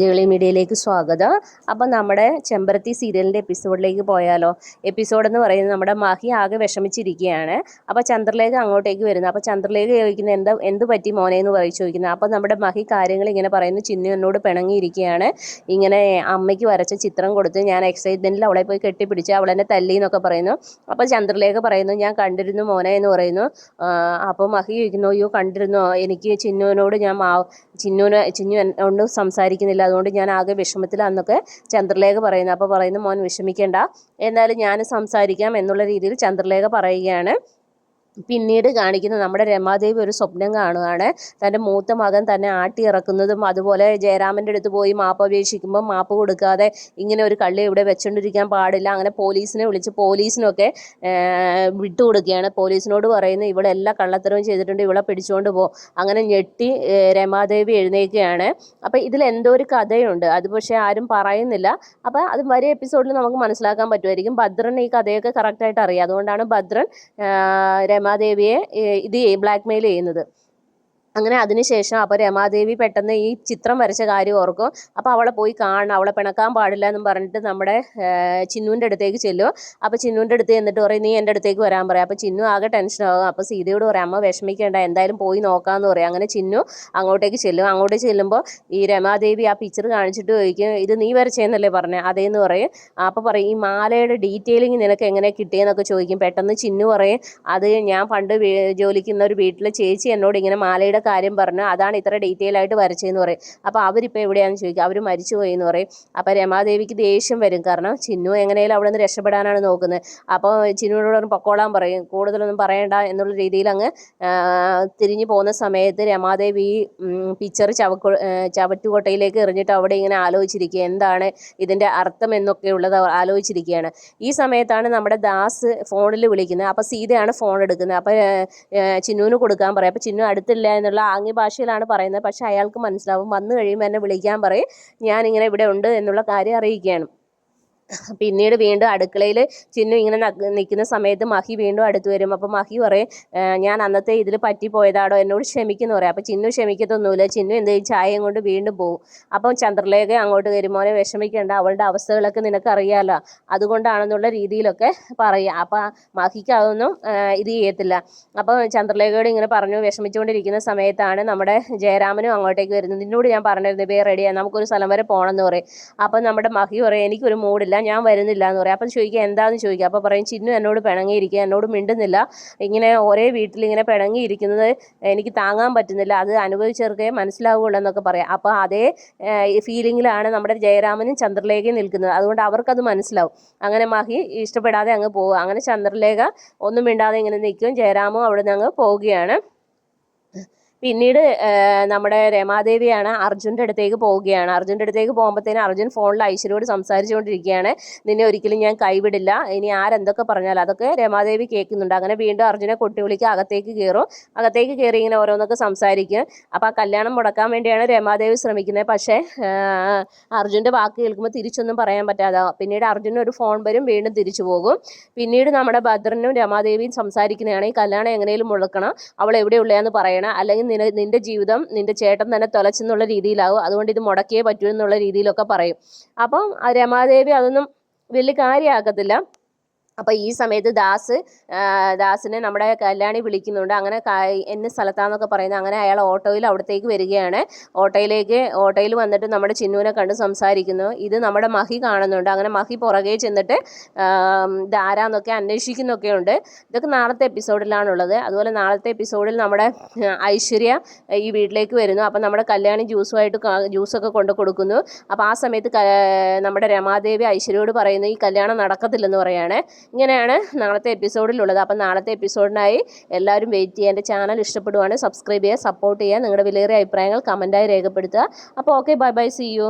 ജേളി മീഡിയയിലേക്ക് സ്വാഗതം. അപ്പം നമ്മുടെ ചെമ്പരത്തി സീരിയലിന്റെ എപ്പിസോഡിലേക്ക് പോയാലോ? എപ്പിസോഡ് എന്ന് പറയുന്നത് നമ്മുടെ മാഹി ആകെ വിഷമിച്ചിരിക്കുകയാണ്. അപ്പോൾ ചന്ദ്രലേഖ അങ്ങോട്ടേക്ക് വരുന്നു. അപ്പോൾ ചന്ദ്രലേഖ ചോദിക്കുന്നത് എന്താ എന്ത് പറ്റി മോനെ? എന്ന് പറയും ചോദിക്കുന്നത് അപ്പോൾ നമ്മുടെ മഹി കാര്യങ്ങൾ ഇങ്ങനെ പറയുന്നു. ചിന്നു എന്നോട് പിണങ്ങിയിരിക്കുകയാണ്. ഇങ്ങനെ അമ്മയ്ക്ക് വരച്ച ചിത്രം കൊടുത്ത് ഞാൻ എക്സൈറ്റ്മെന്റിൽ അവളെ പോയി കെട്ടിപ്പിടിച്ച് അവളെന്നെ തല്ലി എന്നൊക്കെ പറയുന്നു. അപ്പോൾ ചന്ദ്രലേഖ പറയുന്നു ഞാൻ കണ്ടിരുന്നു മോനെ എന്ന് പറയുന്നു. അപ്പോൾ മഹി ചോദിക്കുന്നു അയ്യോ കണ്ടിരുന്നോ? എനിക്ക് ചിന്നുവിനോട് ഞാൻ മാ ചിന്നുവിന് ചിന്നു എന്നോട് സംസാരിക്കുന്നില്ല. അതുകൊണ്ട് ഞാൻ ആകെ വിഷമത്തിലാന്നൊക്കെ ചന്ദ്രലേഖ പറയുന്നു. അപ്പോൾ പറയുന്നു മോൻ വിഷമിക്കേണ്ട. എന്നാലും ഞാൻ സംസാരിക്കാം എന്നുള്ള രീതിയിൽ ചന്ദ്രലേഖ പറയുകയാണ്. പിന്നീട് കാണിക്കുന്നത് നമ്മുടെ രമാദേവി ഒരു സ്വപ്നം കാണുകയാണ് തന്റെ മൂത്ത മകൻ തന്നെ ആട്ടി ഇറക്കുന്നതും അതുപോലെ ജയരാമന്റെ അടുത്ത് പോയി മാപ്പ് അപേക്ഷിക്കുമ്പോൾ മാപ്പ് കൊടുക്കാതെ ഇങ്ങനെ ഒരു കള്ളി ഇവിടെ വെച്ചുകൊണ്ടിരിക്കാൻ പാടില്ല. അങ്ങനെ പോലീസിനെ വിളിച്ച് പോലീസിനൊക്കെ വിട്ടുകൊടുക്കുകയാണ്. പോലീസിനോട് പറയുന്നത് ഇവിടെ എല്ലാ കള്ളത്തരവും ചെയ്തിട്ടുണ്ട് ഇവിടെ പിടിച്ചുകൊണ്ട് പോ. അങ്ങനെ ഞെട്ടി രമാദേവി എഴുന്നേൽക്കുകയാണ്. അപ്പോൾ ഇതിൽ എന്തോ ഒരു കഥയുണ്ട്. അത് പക്ഷേ ആരും പറയുന്നില്ല. അപ്പോൾ അത് വരെ എപ്പിസോഡിൽ നമുക്ക് മനസ്സിലാക്കാൻ പറ്റുമായിരിക്കും. ഭദ്രൻ ഈ കഥയൊക്കെ കറക്റ്റായിട്ട് അറിയാം. അതുകൊണ്ടാണ് ഭദ്രൻ രമ രമാദേവിയെ ഇത് ബ്ലാക്ക് മെയിൽ ചെയ്യുന്നത്. അങ്ങനെ അതിനുശേഷം അപ്പോൾ രമാദേവി പെട്ടെന്ന് ഈ ചിത്രം വരച്ച കാര്യം ഓർക്കും. അപ്പോൾ അവളെ പോയി കാണണം. അവളെ പിണക്കാൻ പാടില്ല എന്നും പറഞ്ഞിട്ട് നമ്മുടെ ചിന്നുവിന്റെ അടുത്തേക്ക് ചെല്ലും. അപ്പോൾ ചിന്നുവിന്റെ അടുത്ത് എന്നിട്ട് പറയും നീ എന്റെ അടുത്തേക്ക് വരാൻ പറയാം. അപ്പോൾ ചിന്നു ആകെ ടെൻഷനാകും അപ്പോൾ സീതയോട് പറയാം അമ്മ വിഷമിക്കേണ്ട. എന്തായാലും പോയി നോക്കാമെന്ന് പറയാം. അങ്ങനെ ചിന്നു അങ്ങോട്ടേക്ക് ചെല്ലും. അങ്ങോട്ട് ചെല്ലുമ്പോൾ ഈ രമാദേവി ആ പിക്ചർ കാണിച്ചിട്ട് ചോദിക്കും ഇത് നീ വരച്ചേന്നല്ലേ പറഞ്ഞത് അതേന്ന് പറയും. അപ്പോൾ പറയും ഈ മാലയുടെ ഡീറ്റെയിലിംഗ് നിനക്ക് എങ്ങനെ കിട്ടിയെന്നൊക്കെ ചോദിക്കും. പെട്ടെന്ന് ചിന്നു പറയും അത് ഞാൻ പണ്ട് ജോലിക്കുന്ന ഒരു വീട്ടിലെ ചേച്ചി എന്നോട് ഇങ്ങനെ മാലയുടെ കാര്യം പറഞ്ഞു. അതാണ് ഇത്ര ഡീറ്റെയിൽ ആയിട്ട് വരച്ചതെന്ന് പറയും. അപ്പോൾ അവരിപ്പോൾ എവിടെയാണെന്ന് ചോദിക്കും. അവർ മരിച്ചുപോയി എന്ന് പറയും. അപ്പോൾ രമാദേവിക്ക് ദേഷ്യം വരും. കാരണം ചിന്നു എങ്ങനെയാലും അവിടെ നിന്ന് രക്ഷപ്പെടാനാണ് നോക്കുന്നത്. അപ്പോൾ ചിന്നുവിനോട് പൊക്കോളാൻ പറയും. കൂടുതലൊന്നും പറയണ്ട എന്നുള്ള രീതിയിൽ അങ്ങ് തിരിഞ്ഞു പോകുന്ന സമയത്ത് രമാദേവി പിക്ചർ ചവക്കു ചവറ്റുകൊട്ടയിലേക്ക് എറിഞ്ഞിട്ട് അവിടെ ഇങ്ങനെ ആലോചിച്ചിരിക്കുക. എന്താണ് ഇതിന്റെ അർത്ഥം എന്നൊക്കെ ഉള്ളത് ആലോചിച്ചിരിക്കുകയാണ്. ഈ സമയത്താണ് നമ്മുടെ ദാസ് ഫോണിൽ വിളിക്കുന്നത്. അപ്പോൾ സീതയാണ് ഫോൺ എടുക്കുന്നത്. അപ്പോൾ ചിന്നുവിന് കൊടുക്കാൻ പറയും. അപ്പോൾ ചിന്നു അടുത്തില്ല എന്നുള്ള എന്നുള്ള ആംഗ്യ ഭാഷയിലാണ് പറയുന്നത്. പക്ഷേ അയാൾക്ക് മനസ്സിലാവും. വന്നു കഴിയുമ്പോൾ എന്നെ വിളിക്കാൻ പറയും. ഞാനിങ്ങനെ ഇവിടെ ഉണ്ട് എന്നുള്ള കാര്യം അറിയിക്കുകയാണ്. പിന്നീട് വീണ്ടും അടുക്കളയിൽ ചിന്നു ഇങ്ങനെ നിൽക്കുന്ന സമയത്ത് മഹി വീണ്ടും അടുത്ത് വരും. അപ്പോൾ മഹി പറയും ഞാൻ അന്നത്തെ ഇതിൽ പറ്റിപ്പോയതാടോ? എന്നോട് ക്ഷമിക്കുന്നു പറയും. അപ്പോൾ ചിന്നു ക്ഷമിക്കത്തൊന്നുമില്ല. ചിന്നു എന്ത് ചായയും? കൊണ്ട് വീണ്ടും പോകും അപ്പം ചന്ദ്രലേഖ അങ്ങോട്ട് വരുമോനെ വിഷമിക്കേണ്ട. അവളുടെ അവസ്ഥകളൊക്കെ നിനക്കറിയാമല്ലോ അതുകൊണ്ടാണെന്നുള്ള രീതിയിലൊക്കെ പറയുക അപ്പോൾ മഹിക്ക് അതൊന്നും ഇത് ചെയ്യത്തില്ല. അപ്പോൾ ചന്ദ്രലേഖയോട് ഇങ്ങനെ പറഞ്ഞു വിഷമിച്ചുകൊണ്ടിരിക്കുന്ന സമയത്താണ് നമ്മുടെ ജയരാമനും അങ്ങോട്ടേക്ക് വരുന്നത്. നിന്നോട് ഞാൻ പറഞ്ഞിരുന്നു പേ റെഡിയാണ് നമുക്കൊരു സ്ഥലം വരെ പോകണമെന്ന് പറയും. അപ്പോൾ നമ്മുടെ മഹി പറയും എനിക്കൊരു മൂടില്ല ഞാൻ വരുന്നില്ല എന്ന് പറയാം. അപ്പം ചോദിക്കുക എന്താണെന്ന് ചോദിക്കുക അപ്പോൾ പറയും ചിന്നു എന്നോട് പിണങ്ങിയിരിക്കുക എന്നോട് മിണ്ടുന്നില്ല. ഇങ്ങനെ ഒരേ വീട്ടിൽ ഇങ്ങനെ പിണങ്ങിയിരിക്കുന്നത് എനിക്ക് താങ്ങാൻ പറ്റുന്നില്ല. അത് അനുഭവിച്ചവർക്കേ മനസ്സിലാവുകയുള്ളൂ എന്നൊക്കെ പറയാം. അപ്പോൾ അതേ ഫീലിങ്ങിലാണ് നമ്മുടെ ജയരാമനും ചന്ദ്രലേഖയും നിൽക്കുന്നത്. അതുകൊണ്ട് അവർക്കത് മനസ്സിലാവും. അങ്ങനെ മഹി ഇഷ്ടപ്പെടാതെ അങ്ങ് പോവുക. അങ്ങനെ ചന്ദ്രലേഖ ഒന്നും മിണ്ടാതെ ഇങ്ങനെ നിൽക്കും ജയരാമും അവിടെ നിന്ന് അങ്ങ് പോവുകയാണ്. പിന്നീട് നമ്മുടെ രമാദേവിയാണ് അർജുന്റെ അടുത്തേക്ക് പോവുകയാണ്. അർജുന്റെ അടുത്തേക്ക് പോകുമ്പോഴത്തേനും അർജുൻ ഫോണിൽ ഐശ്വര്യോട് സംസാരിച്ചുകൊണ്ടിരിക്കുകയാണ്. നിന്നെ ഒരിക്കലും ഞാൻ കൈവിടില്ല. ഇനി ആരെന്തൊക്കെ പറഞ്ഞാൽ അതൊക്കെ രമാദേവി കേൾക്കുന്നുണ്ട്. അങ്ങനെ വീണ്ടും അർജുനെ കൊട്ടി വിളിക്കുക അകത്തേക്ക് കയറും. അകത്തേക്ക് കയറി ഇങ്ങനെ ഓരോന്നൊക്കെ സംസാരിക്കും. അപ്പോൾ ആ കല്യാണം മുടക്കാൻ വേണ്ടിയാണ് രമാദേവി ശ്രമിക്കുന്നത്. പക്ഷേ അർജുന്റെ വാക്ക് കേൾക്കുമ്പോൾ തിരിച്ചൊന്നും പറയാൻ പറ്റാതെ. പിന്നീട് അർജുന് ഒരു ഫോൺ വരും വീണ്ടും തിരിച്ചു പോകും. പിന്നീട് നമ്മുടെ ഭദ്രനും രമാദേവിയും സംസാരിക്കുന്നതാണ്. ഈ കല്യാണം എങ്ങനെയും മുടക്കണം. അവൾ എവിടെയുള്ളതെന്ന് പറയണം. അല്ലെങ്കിൽ നിന നിന്റെ ജീവിതം നിന്റെ ചേട്ടൻ തന്നെ തൊലച്ചെന്നുള്ള രീതിയിലാവും. അതുകൊണ്ട് ഇത് മുടക്കിയേ പറ്റൂ എന്നുള്ള രീതിയിലൊക്കെ പറയും. അപ്പം രമാദേവി അതൊന്നും വലിയ കാര്യമാക്കത്തില്ല. അപ്പോൾ ഈ സമയത്ത് ദാസ് ദാസിനെ നമ്മുടെ കല്യാണി വിളിക്കുന്നുണ്ട്. അങ്ങനെ എന്ന സ്ഥലത്താന്നൊക്കെ പറയുന്നത് അങ്ങനെ അയാൾ ഓട്ടോയിൽ അവിടത്തേക്ക് വരികയാണ്. ഓട്ടോയിലേക്ക് ഓട്ടോയിൽ വന്നിട്ട് നമ്മുടെ ചിന്നുവിനെ കണ്ട് സംസാരിക്കുന്നു. ഇത് നമ്മുടെ മഹി കാണുന്നുണ്ട്. അങ്ങനെ മഹി പുറകെ ചെന്നിട്ട് ധാരാന്നൊക്കെ അന്വേഷിക്കുന്നൊക്കെ ഉണ്ട് ഇതൊക്കെ നാളത്തെ എപ്പിസോഡിലാണുള്ളത്. അതുപോലെ നാളത്തെ എപ്പിസോഡിൽ നമ്മുടെ ഐശ്വര്യ ഈ വീട്ടിലേക്ക് വരുന്നു. അപ്പം നമ്മുടെ കല്യാണി ജ്യൂസുമായിട്ട് ജ്യൂസൊക്കെ കൊണ്ട് കൊടുക്കുന്നു. അപ്പോൾ ആ സമയത്ത് നമ്മുടെ രമാദേവി ഐശ്വര്യയോട് പറയുന്നു ഈ കല്യാണം നടക്കത്തില്ലെന്ന് പറയാണ്. ഇങ്ങനെയാണ് നാളത്തെ എപ്പിസോഡിലുള്ളത്. അപ്പം നാളത്തെ എപ്പിസോഡിനായി എല്ലാവരും വെയിറ്റ് ചെയ്യുക. എന്റെ ചാനൽ ഇഷ്ടപ്പെടുവാണെങ്കിൽ സബ്സ്ക്രൈബ് ചെയ്യുക സപ്പോർട്ട് ചെയ്യുക. നിങ്ങളുടെ വിലയേറിയ അഭിപ്രായങ്ങൾ കമന്റായി രേഖപ്പെടുത്തുക. അപ്പോൾ okay bye bye see you